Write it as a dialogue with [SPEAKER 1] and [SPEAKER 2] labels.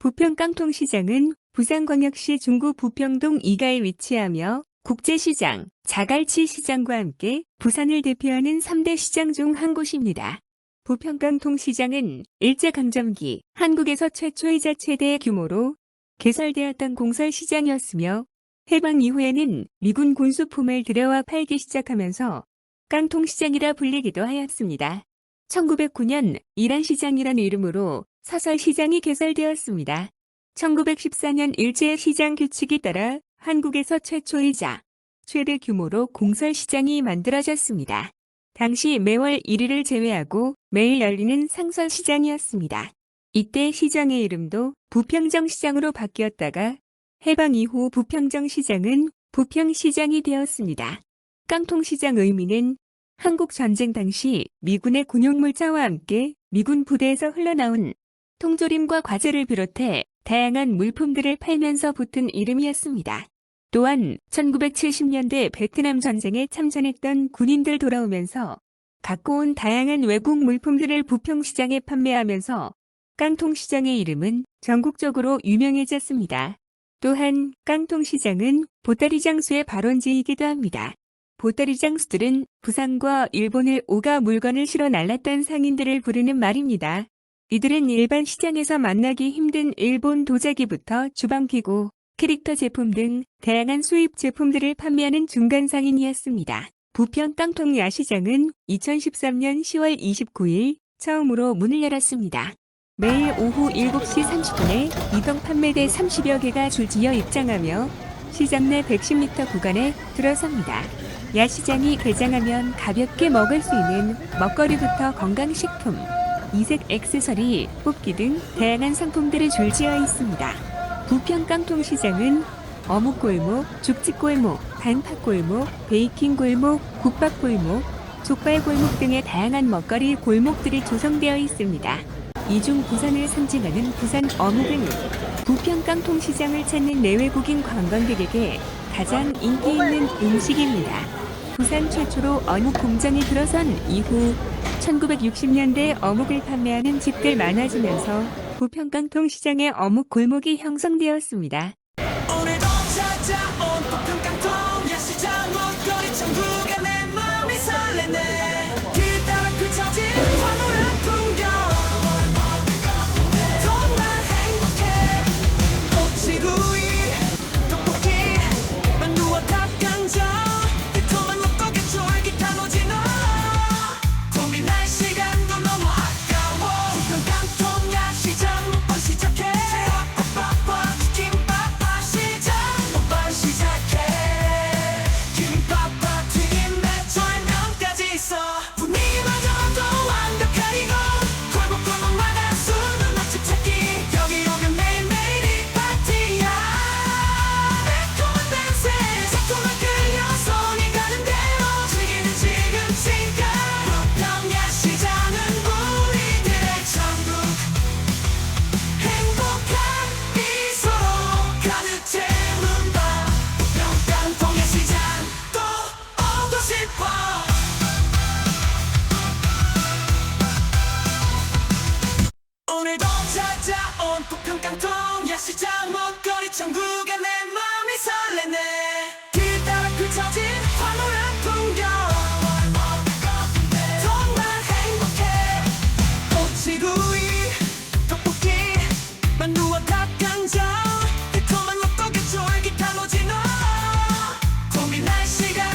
[SPEAKER 1] 부평 깡통시장은 부산광역시 중구 부평동 2가에 위치하며 국제시장, 자갈치 시장과 함께 부산을 대표하는 3대 시장 중 한 곳입니다. 부평 깡통시장은 일제강점기 한국에서 최초이자 최대 규모로 개설되었던 공설시장이었으며 해방 이후에는 미군 군수품을 들여와 팔기 시작하면서 깡통시장이라 불리기도 하였습니다. 1909년 이란시장이란 이름으로 사설 시장이 개설되었습니다. 1914년 일제 시장 규칙에 따라 한국에서 최초이자 최대 규모로 공설 시장이 만들어졌습니다. 당시 매월 1일을 제외하고 매일 열리는 상설 시장이었습니다. 이때 시장의 이름도 부평정 시장으로 바뀌었다가 해방 이후 부평정 시장은 부평시장이 되었습니다. 깡통시장 의미는 한국 전쟁 당시 미군의 군용물자와 함께 미군 부대에서 흘러나온 통조림과 과자를 비롯해 다양한 물품들을 팔면서 붙은 이름이었습니다. 또한 1970년대 베트남 전쟁에 참전했던 군인들 돌아오면서 갖고 온 다양한 외국 물품들을 부평시장에 판매하면서 깡통시장의 이름은 전국적으로 유명해졌습니다. 또한 깡통시장은 보따리 장수의 발원지이기도 합니다. 보따리 장수들은 부산과 일본을 오가 물건을 실어 날랐던 상인들을 부르는 말입니다. 이들은 일반 시장에서 만나기 힘든 일본 도자기부터 주방기구, 캐릭터 제품 등 다양한 수입 제품들을 판매하는 중간 상인이었습니다. 부평 깡통 야시장은 2013년 10월 29일 처음으로 문을 열었습니다. 매일 오후 7시 30분에 이동 판매대 30여 개가 줄지어 입장하며 시장 내 110m 구간에 들어섭니다. 야시장이 개장하면 가볍게 먹을 수 있는 먹거리부터 건강식품, 이색 액세서리, 뽑기 등 다양한 상품들이 줄지어 있습니다. 부평 깡통 시장은 어묵골목, 죽집골목, 단팥골목, 베이킹골목, 국밥골목, 족발골목 등의 다양한 먹거리 골목들이 조성되어 있습니다. 이중 부산을 상징하는 부산 어묵은 부평 깡통시장을 찾는 내외국인 관광객에게 가장 인기 있는 음식입니다. 부산 최초로 어묵 공장이 들어선 이후 1960년대 어묵을 판매하는 집들 많아지면서 부평 깡통 시장의 어묵 골목이 형성되었습니다. 시간도 너무 아까워.
[SPEAKER 2] 부평깡통 야 오늘도 찾아온 북한 깡통 야시장 먹거리 천국에 내 마음이 설레네. 길 따라 그쳐진 황홀한 풍경. 정말 행복해. 꼬치구이 떡볶이 만두와 닭강정 달콤한 호떡에 쫄깃한 오징어. 고민 날씨가